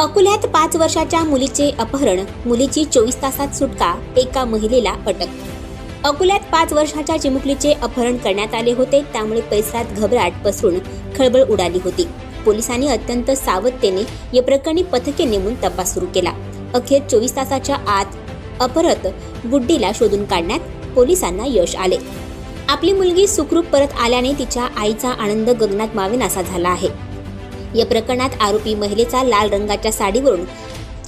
अकोल्यात पाच वर्षाच्या मुलीचे अपहरण मुलीची चोवीस तासात सुटका एका महिलेला अटक. अकोल्यात पाच वर्षाच्या चिमुकलीचे अपहरण करण्यात आले होते त्यामुळे परिसरात घबराट पसरून खळबळ उडाली होती. पोलिसांनी अत्यंत सावधतेने या प्रकरणी पथके नेमून तपास सुरू केला. अखेर चोवीस तासाच्या आत अपहरत गुड्डीला शोधून काढण्यात पोलिसांना यश आले. आपली मुलगी सुखरूप परत आल्याने तिच्या आईचा आनंद गगनात मावेनासा झाला आहे. या प्रकरणात आरोपी महिलेचा लाल रंगाच्या साडीवरून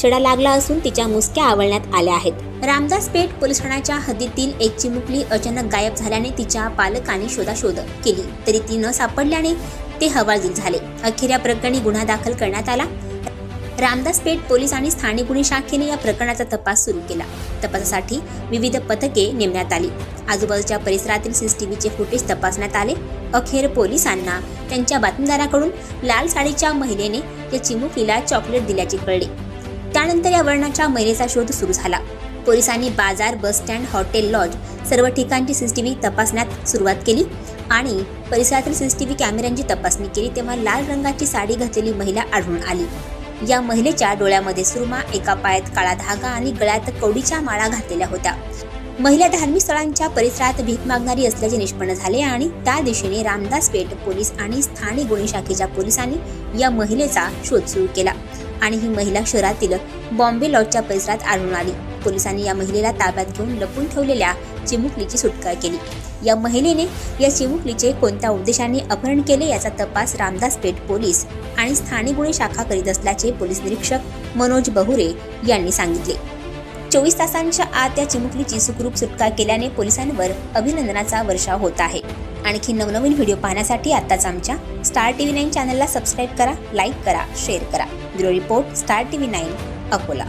छडा लागला असून तिच्या मुसक्या आवळण्यात आल्या आहेत. रामदास पेठ पोलीस ठाण्याच्या हद्दीतील एक चिमुकली अचानक गायब झाल्याने तिच्या पालकांनी शोधाशोध केली. तरी ती न सापडल्याने ते हवालदिल झाले. अखेर या प्रकरणी गुन्हा दाखल करण्यात आला. रामदास पेठ पोलीस आणि स्थानिक गुन्हे शाखेने या प्रकरणाचा तपास सुरू केला. तपासासाठी विविध पथके नेमण्यात आली. आजूबाजूच्या परिसरातील सीसीटीव्हीचे फुटेज तपासण्यात आले. अखेर पोलिसांना त्यांच्या बातमीदाराकडून लाल साडीच्या महिलेने या चिमुकलीला चॉकलेट दिल्याचे कळले. त्यानंतर या वर्णाच्या महिलेचा शोध सुरू झाला. पोलिसांनी बाजार बस स्टँड हॉटेल लॉज सर्व ठिकाणची सीसीटीव्ही तपासण्यात सुरुवात केली आणि परिसरातील सीसीटीव्ही कॅमेऱ्यांची तपासणी केली तेव्हा लाल रंगाची साडी घातलेली महिला आढळून आली. या महिलेच्या डोळ्यामध्ये सुरमा एका पायात काळा धागा आणि गळ्यात कवडीच्या माळा घातलेल्या होत्या. महिला धार्मिक स्थळांच्या परिसरात भीक मागणारी असल्याचे निष्पन्न झाले आणि त्या दिशेने रामदास पेठ पोलीस आणि स्थानिक गुन्हे शाखेच्या पोलिसांनी या महिलेचा शोध सुरू केला आणि ही महिला शहरातील बॉम्बे लॉजच्या परिसरात आढळून आली. पोलिसांनी या महिलेला ताब्यात घेऊन लपून ठेवलेल्या चिमुकलीची सुटका केली. या महिलेने या चिमुकलीचे कोणत्या उद्देशाने अपहरण केले याचा तपास रामदास पेठ पोलीस आणि स्थानिक गुन्हे शाखा करीत असल्याचे पोलीस निरीक्षक मनोज बहुरे यांनी सांगितले. चोवीस तासांच्या आत या चिमुकलीची सुखरूप सुटका केल्याने पोलिसांवर अभिनंदनाचा वर्षाव होत आहे. आणखी नवनवीन व्हिडिओ पाहण्यासाठी आताच आमच्या स्टार टी व्ही नाईन चॅनलला सबस्क्राईब करा लाईक करा शेअर करा. Bureau report Star T V nine Akola.